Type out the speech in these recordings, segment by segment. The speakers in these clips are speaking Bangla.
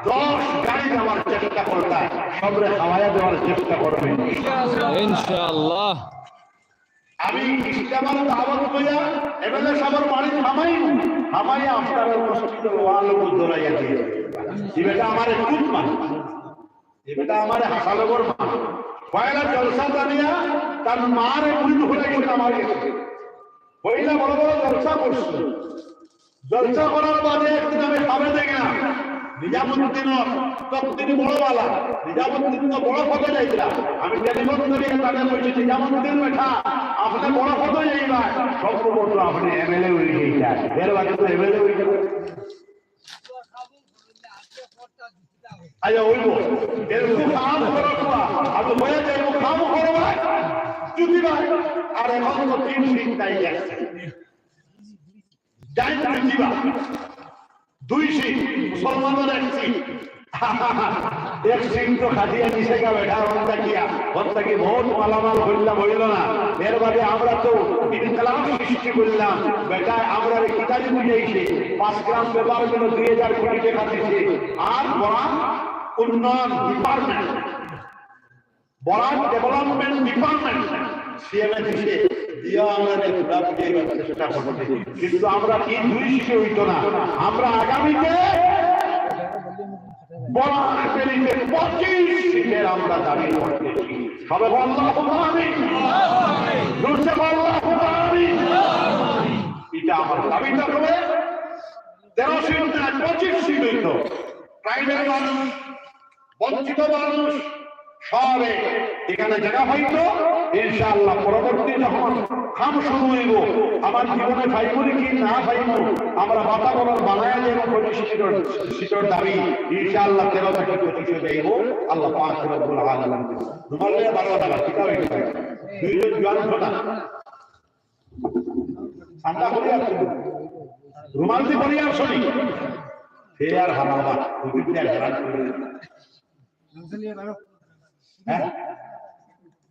দশ গাড়ি দেওয়ার চেষ্টা করলা সবরে খাওয়াইয়া দেওয়ার চেষ্টা করবে। ইনশাআল্লাহ। আমি ইস্তেমাল দাওয়াত কইয়া এবেলে সবার বাড়ি থামাই থামাই আপনার মসজিদ ওয়াল দৌড়াইয়া দিয়ে এই বেটা আমারে খুব মান এই বেটা আমারে হাসালগর মান পয়লা জলসা জানিয়া তার মার ধরে গেছে আমার পয়লা বড় বড় জলসা করছে। জলসা করার বাদে একদিন আমি খাবে দেখলাম তখন বড়বালা। নিজামুদ্দিন তো বড় ফটো যাইছিলাম আমি টেলিফোন করে তাদের বলছি, নিজামুদ্দিন বেঠা আপনি বড় ফটো যাইবা সব বলল আপনি, এমএলএ হয়ে গেছিলেন এর বাকি তো এমএলএ হয়ে গেল। আচ্ছা ওইব। এরকম কাম করো কুয়া আর বলে যাইব কাম করো ভাই, যদি ভাই। আর এখন তো তিন দিন তাই আছে যাই দিবা। দুই সিং মুসলমানের এক সিং এক সিং তো খাটিয়া নিচে গা বেঠা হন্তা কিয়া হন্তা কি মালামাল করলাম হইল না। এর বাদে আমরা তো ইনকলাম সৃষ্টি করলাম। বেটা, আমরা কিতাবি বুঝাইছে। পাঁচ গ্রাম ব্যবহার জন্য দুই হাজার কোটি টাকা দিচ্ছে আর বড়া উন্নয়ন ডিপার্টমেন্ট বড়া ডেভেলপমেন্ট ডিপার্টমেন্ট বঞ্চিত মানুষ সবে এখানে জায়গা হইতো ইনশাআল্লাহ, পরবর্তী যখন খাম শুরু হইব, আমার জীবনে পাইবনি কি না পাইব, আমরা বাতাবরণ বানায় যে পঁচিশ সিটের সিটের দাবি। ইনশাআল্লাহ তেরো থেকে পঁচিশে যাইব আল্লাহ পাঁচ রব্বুল আলামিন লয়ে বারো টাকা কিতাব এটা দুইজন জোয়ান ফোটা ঠান্ডা করিয়া রুমাল দি করিয়া শুনি আর হারাবা দুইটা হেরান করে হ্যাঁ?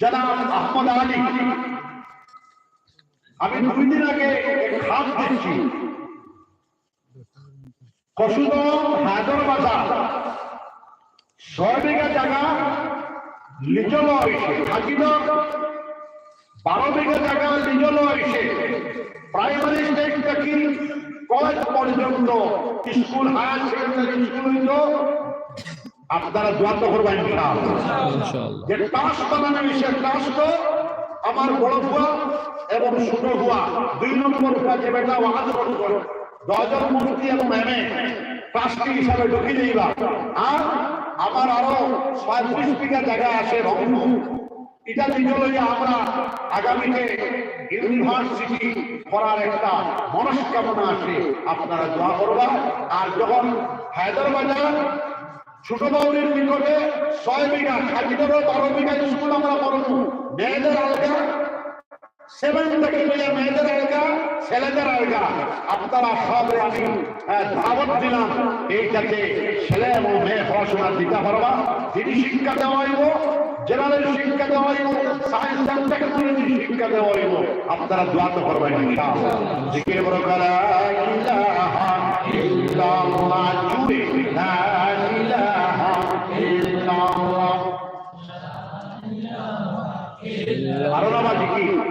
জনাব আহমদ আলী, আমি দুই দিন আগে খাপ দিচ্ছি কসুদম হাজার বাজার, ছয় বিঘা জায়গা লিজল হয়েছে থাকিব বারো বিঘা জায়গা লিজল হয়েছে। প্রাইমারি স্টেজ থেকে কলেজ পর্যন্ত, স্কুল, হায়ার সেকেন্ডারি স্কুল আপনারা দোয়া তো করবেন ইনশাআল্লাহ। যে টাস বানানো হয়েছে টাস আমার বড় হুয়া এবং ছোট হুয়া দুই নম্বর হুয়া যে বেটা ওয়াজ দশজন মুক্তি এবং এমএ ট্রাস্টি হিসাবে ঢুকে যাইবা আর আমার আরও পঁয়ত্রিশ বিঘা জায়গা আছে রংপুর। এটা লইয়া আমরা আগামীতে ইউনিভার্সিটি করার একটা মনস্কামনা আছে। আপনারা দোয়া করবা। আর যখন হায়দ্রাবাদ ছোট বাউরির নিকটে ছয় বিঘা খাদিদেরও বারো বিঘা স্কুল আমরা করব মেয়েদের আলগা সেভেন থেকে মেয়েদের আলগা, ছেলেদের আলগা। আপনারা সবে আমি দাওয়াত দিলাম এইটাতে ছেলে এবং মেয়ে পড়াশোনার দিতে পারবা। যিনি শিক্ষা দেওয়া হইব জেনারেল শিক্ষা দেওয়া হইব সায়েন্স অ্যান্ড টেকনোলজি শিক্ষা দেওয়া হইব আপনারা দোয়া তো করবেন ইনশাআল্লাহ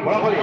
বড় করে